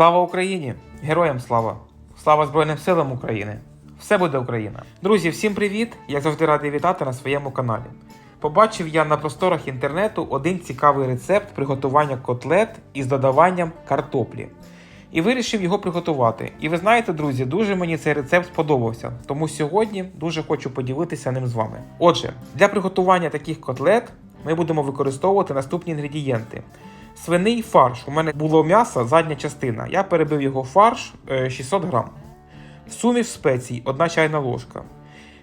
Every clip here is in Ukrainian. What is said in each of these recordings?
Слава Україні! Героям слава! Слава Збройним силам України! Все буде Україна! Друзі, всім привіт! Я завжди радий вітати на своєму каналі. Побачив я на просторах інтернету один цікавий рецепт приготування котлет із додаванням картоплі. І вирішив його приготувати. І ви знаєте, друзі, дуже мені цей рецепт сподобався. Тому сьогодні дуже хочу поділитися ним з вами. Отже, для приготування таких котлет ми будемо використовувати наступні інгредієнти. Свиний фарш. У мене було м'ясо, задня частина. Я перебив його фарш е, 600 грам. Суміш спецій 1 чайна ложка.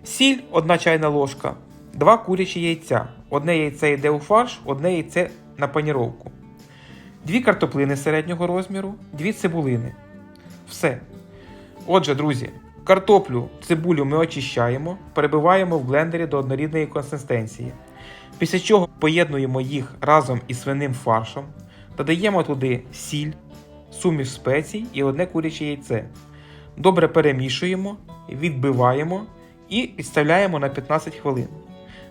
Сіль 1 чайна ложка. 2 курячі яйця. Одне яйце йде у фарш, одне яйце на паніровку. Дві картоплини середнього розміру, дві цибулини. Все. Отже, друзі, картоплю, цибулю ми очищаємо, перебиваємо в блендері до однорідної консистенції. Після чого поєднуємо їх разом із свиним фаршом, додаємо туди сіль, суміш спецій і одне куряче яйце. Добре перемішуємо, відбиваємо і відставляємо на 15 хвилин.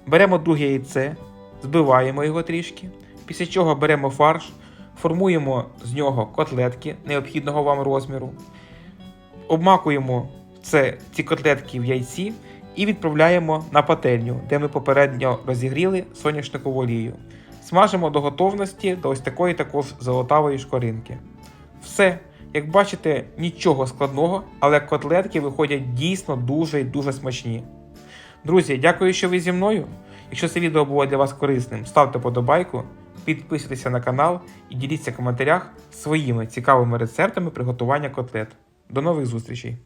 Беремо друге яйце, збиваємо його трішки, після чого беремо фарш, формуємо з нього котлетки необхідного вам розміру, обмакуємо це, ці котлетки в яйці і відправляємо на пательню, де ми попередньо розігріли соняшникову олію. Смажимо до готовності до ось такої також золотавої шкоринки. Все, як бачите, нічого складного, але котлетки виходять дійсно дуже і дуже смачні. Друзі, дякую, що ви зі мною. Якщо це відео було для вас корисним, ставте подобайку, підписуйтеся на канал і діліться в коментарях своїми цікавими рецептами приготування котлет. До нових зустрічей!